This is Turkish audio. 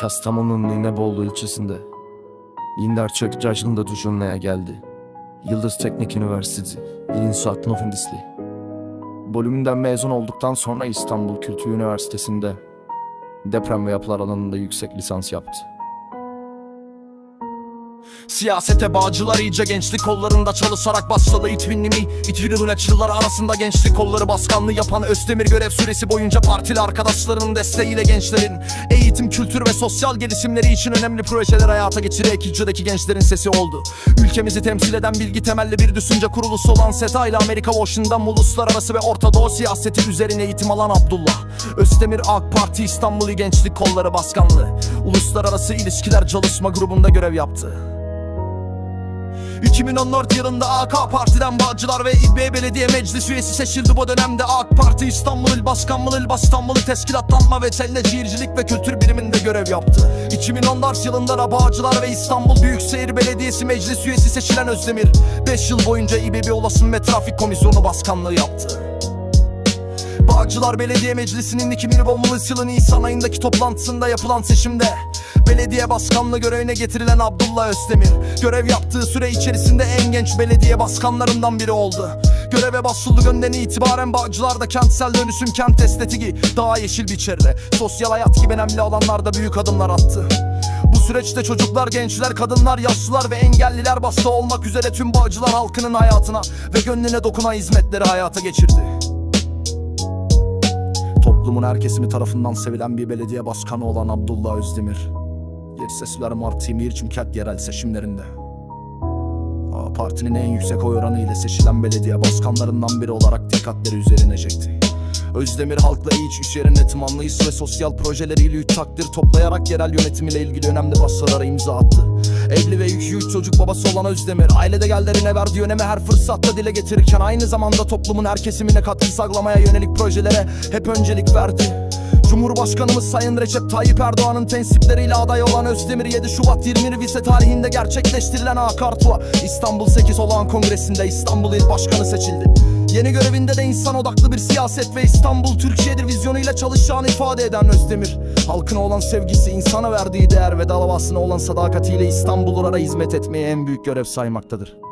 Kastamonu'nun İnebolu ilçesinde Yindarçök Cajlı'nda düşünmeye geldi. Yıldız Teknik Üniversitesi İnşaat Mühendisliği. Bölümünden mezun olduktan sonra İstanbul Kültür Üniversitesi'nde deprem ve yapılar alanında yüksek lisans yaptı. Siyasete bağcılar iyice gençlik kollarında çalışarak başladı itvinlimi İtvinlime çıllar arasında gençlik kolları baskanlığı yapan Özdemir görev süresi boyunca partili arkadaşlarının desteğiyle gençlerin Eğitim, kültür ve sosyal gelişimleri için önemli projeler hayata geçirerek ilçedeki gençlerin sesi oldu. Ülkemizi temsil eden bilgi temelli bir düşünce kurulusu olan SETA ile Amerika Washington uluslararası ve Orta Doğu siyaseti üzerine eğitim alan Abdullah. Özdemir AK Parti İstanbul İl Gençlik Kolları Başkanlığı Uluslararası İlişkiler Çalışma Grubu'nda görev yaptı 2014 yılında AK Parti'den Bağcılar ve İBB Belediye Meclis üyesi seçildi. Bu dönemde AK Parti İstanbul İl Başkanlığı İl İstanbul Teşkilatlanma ve Çelle Şehircilik ve Kültür Biriminde görev yaptı. 2014 yılında da Bağcılar ve İstanbul Büyükşehir Belediyesi Meclis üyesi seçilen Özdemir 5 yıl boyunca İBB Ulaşım ve Trafik Komisyonu Başkanlığı yaptı Bağcılar Belediye Meclisi'nin 2010 yılı Nisan ayındaki toplantısında yapılan seçimde Belediye başkanlığı görevine getirilen Abdullah Özdemir Görev yaptığı süre içerisinde en genç belediye başkanlarından biri oldu. Göreve başvurduğu günden itibaren Bağcılar'da kentsel dönüşüm, kent estetiği, daha yeşil bir çevre Sosyal hayat gibi önemli alanlarda büyük adımlar attı. Bu süreçte çocuklar, gençler, kadınlar, yaşlılar ve engelliler başta olmak üzere tüm Bağcılar halkının hayatına ve gönlüne dokunan hizmetleri hayata geçirdi. Toplumun her kesimi tarafından sevilen bir belediye başkanı olan Abdullah Özdemir. Yetişesüler Mart 23 kent yerel seçimlerinde. Parti'nin en yüksek oy oranı ile seçilen belediye başkanlarından biri olarak dikkatleri üzerine çekti. Özdemir halkla iç iş tımanlıyız ve sosyal projeleriyle üç takdir toplayarak yerel yönetim ile ilgili önemli başarılara imza attı. Evli ve iki üç çocuk babası olan Özdemir aile değerlerine verdiği önemi her fırsatta dile getirirken aynı zamanda toplumun her kesimine katkı sağlamaya yönelik projelere hep öncelik verdi. Cumhurbaşkanımız Sayın Recep Tayyip Erdoğan'ın tensipleriyle aday olan Özdemir 7 Şubat 20 Vise tarihinde gerçekleştirilen Akartua İstanbul 8 olan kongresinde İstanbul İl Başkanı seçildi. Yeni görevinde de insan odaklı bir siyaset ve İstanbul Türkiye'dir vizyonuyla çalışacağını ifade eden Özdemir Halkına olan sevgisi, insana verdiği değer ve davasına olan sadakatiyle İstanbullulara hizmet etmeye en büyük görev saymaktadır.